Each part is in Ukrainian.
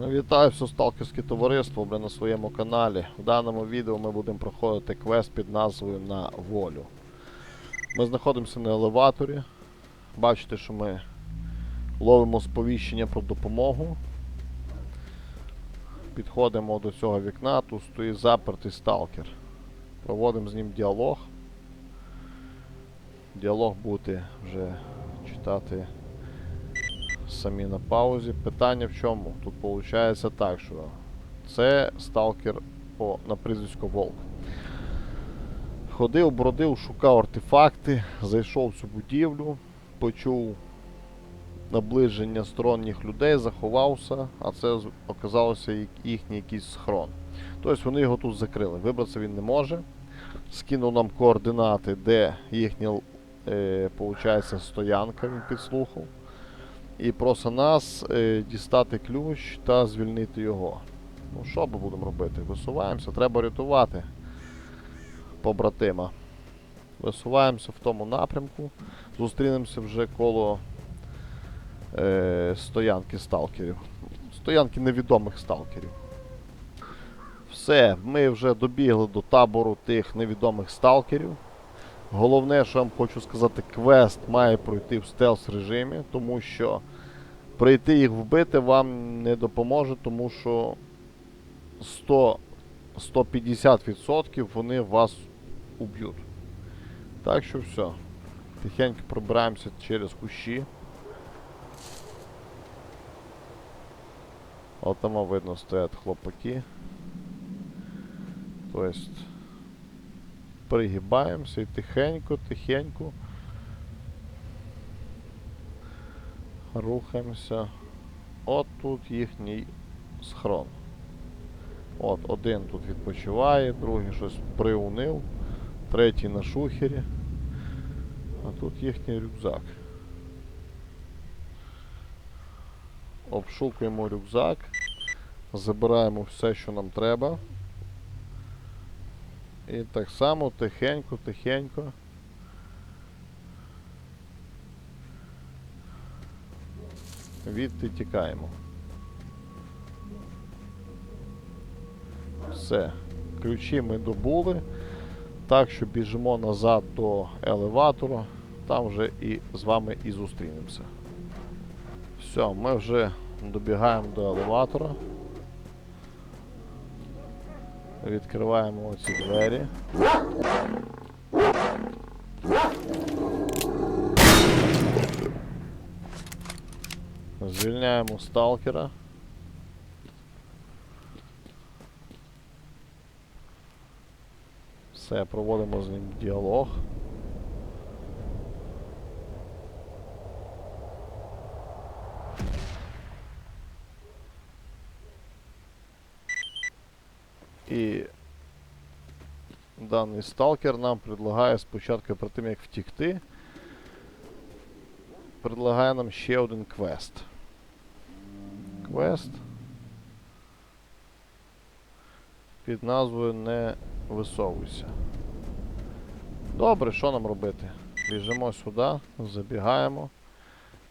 Вітаю все сталкерське товариство бля, на своєму каналі. В даному відео ми будемо проходити квест під назвою На волю. Ми знаходимося на елеваторі. Бачите, що ми ловимо сповіщення про допомогу. Підходимо до цього вікна, тут стоїть запертий сталкер. Проводимо з ним діалог. Діалог будете вже читати самі на паузі. Питання в чому? Тут виходить так, що це сталкер по, на прізвисько Волк. Ходив, бродив, шукав артефакти, зайшов в цю будівлю, почув наближення сторонніх людей, заховався, а це оказалося їхній якийсь схрон. Тобто вони його тут закрили. Вибратися він не може. Скинув нам координати, де їхня е, стоянка, він підслухав і просить нас е, дістати ключ та звільнити його. Ну, що ми будемо робити? Висуваємося, треба рятувати побратима. Висуваємося в тому напрямку. Зустрінемося вже коло е, стоянки сталкерів. Стоянки невідомих сталкерів. Все, ми вже добігли до табору тих невідомих сталкерів. Головне, що я вам хочу сказати, квест має пройти в стелс режимі, тому що прийти їх вбити вам не допоможе, тому що 100 150% вони вас уб'ють. Так що все. Тихенько пробираємося через кущі. От там видно стоять хлопаки. Тобто пригибаємося і тихенько, тихенько рухаємося. От тут їхній схрон. От один тут відпочиває, другий щось приунив, третій на шухері. А тут їхній рюкзак. Обшукуємо рюкзак, забираємо все, що нам треба. І так само тихенько, тихенько. Відти тікаємо. Все. Ключі ми добули. Так що біжимо назад до елеватора. Там вже і з вами і зустрінемося. Все, ми вже добігаємо до елеватора. Відкриваємо оці двері. Звільняємо сталкера. Все, проводимо з ним діалог. І даний сталкер нам предлагає спочатку перед тим як втікти, предлагає нам ще один квест. Квест під назвою Не висовуйся. Добре, що нам робити? Біжимо сюди, забігаємо,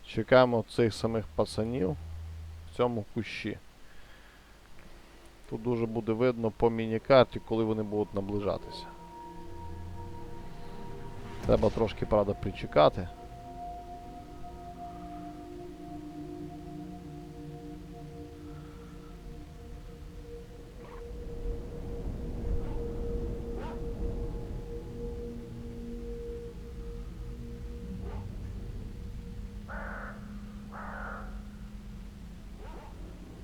чекаємо цих самих пацанів в цьому кущі. Тут дуже буде видно по міні-карті, коли вони будуть наближатися. Треба трошки, правда, причекати.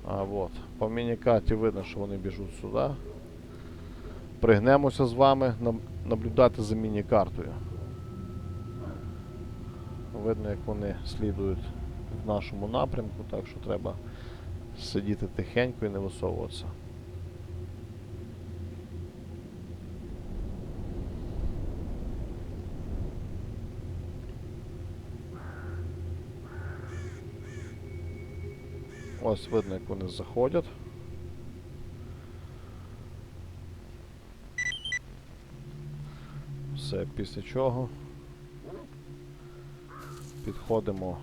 А вот. по міні-карті видно, що вони біжуть сюди. Пригнемося з вами наблюдати за міні-картою. Видно, як вони слідують в нашому напрямку, так що треба сидіти тихенько і не висовуватися. Ось видно, як вони заходять. Все, після чого підходимо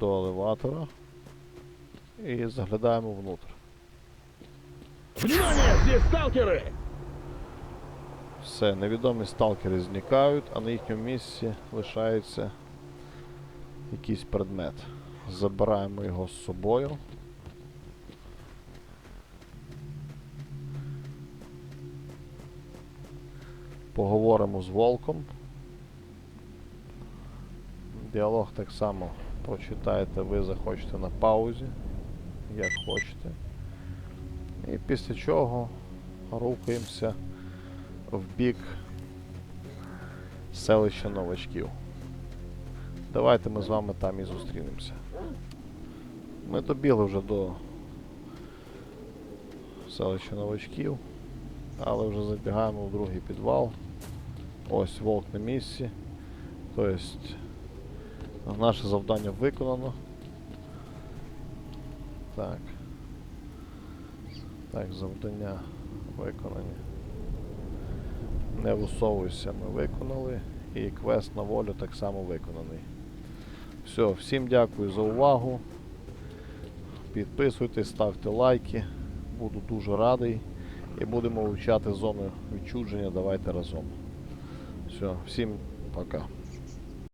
до елеватора і заглядаємо внутрь. Внимание, здесь сталкеры! Все, невідомі сталкери зникають, а на їхньому місці лишається якийсь предмет. Забираємо його з собою. Поговоримо з волком. Діалог так само прочитаєте, ви захочете на паузі, як хочете. І після чого рухаємося в бік селища новачків. Давайте ми з вами там і зустрінемося. Ми добігли вже до селища новачків, але вже забігаємо в другий підвал. Ось вовк на місці. Тобто наше завдання виконано. Так. Так, завдання виконані. Не висовуйся, ми виконали. І квест на волю так само виконаний. Все, всім дякую за увагу. Підписуйтесь, ставте лайки. Буду дуже радий. І будемо вивчати зону відчудження. Давайте разом. Все, всім пока.